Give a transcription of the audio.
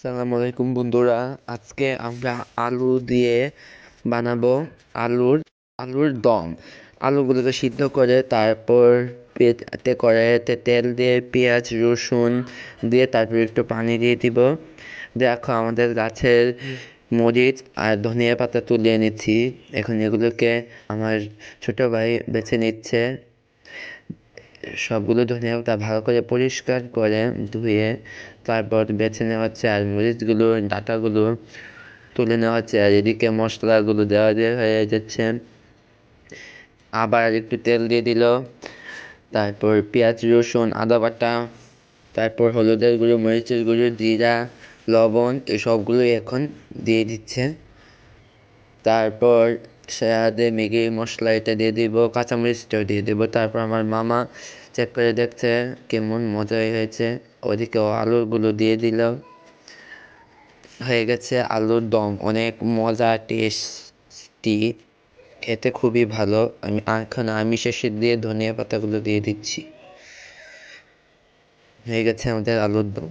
আসসালামু আলাইকুম বন্ধুরা। আজকে আমরা আলু দিয়ে বানাবো আলুর আলুর দম। আলুগুলোকে সিদ্ধ করে তারপর পেতে কড়াইতে তেল দিয়ে পেঁয়াজ, রসুন দিয়ে তারপর একটু পানি দিয়ে দিব। দেখো আমাদের গাছের মরিচ আর ধনিয়া পাতা তুলে এনেছি। এখন এগুলোকে আমার ছোট ভাই বেছে নিচ্ছে। সবগুলো ধনিয়া পাতা ভালো করে পরিষ্কার করে ধুয়ে তারপর বেছে নেওয়া হচ্ছে আর মরিচগুলো, ডাটাগুলো তুলে নেওয়া হচ্ছে আর এদিকে মশলাগুলো দেওয়া দিয়ে হয়ে যাচ্ছে। আবার একটু তেল দিয়ে দিল। তারপর পেঁয়াজ, রসুন, আদা বাটা, তারপর হলুদের গুঁড়ো, মরিচের গুঁড়ো, জিরা, লবণ এই সবগুলো এখন দিয়ে দিচ্ছে। তারপর সাদে ম্যাগি, মশলা এটা দিয়ে দিব কাঁচামরিচটাও দিয়ে দেবো। তারপর আমার মামা চেক করে দেখছে কেমন মজা হয়েছে। ওদিকে আলুগুলো দিয়ে দিল। হয়ে গেছে আলুর দম। অনেক মজা টেস্টি খেতে খুবই ভালো। আমি এখন আমি শেষে দিয়ে ধনিয়া পাতাগুলো দিয়ে দিচ্ছি। হয়ে গেছে আমাদের আলুর দম।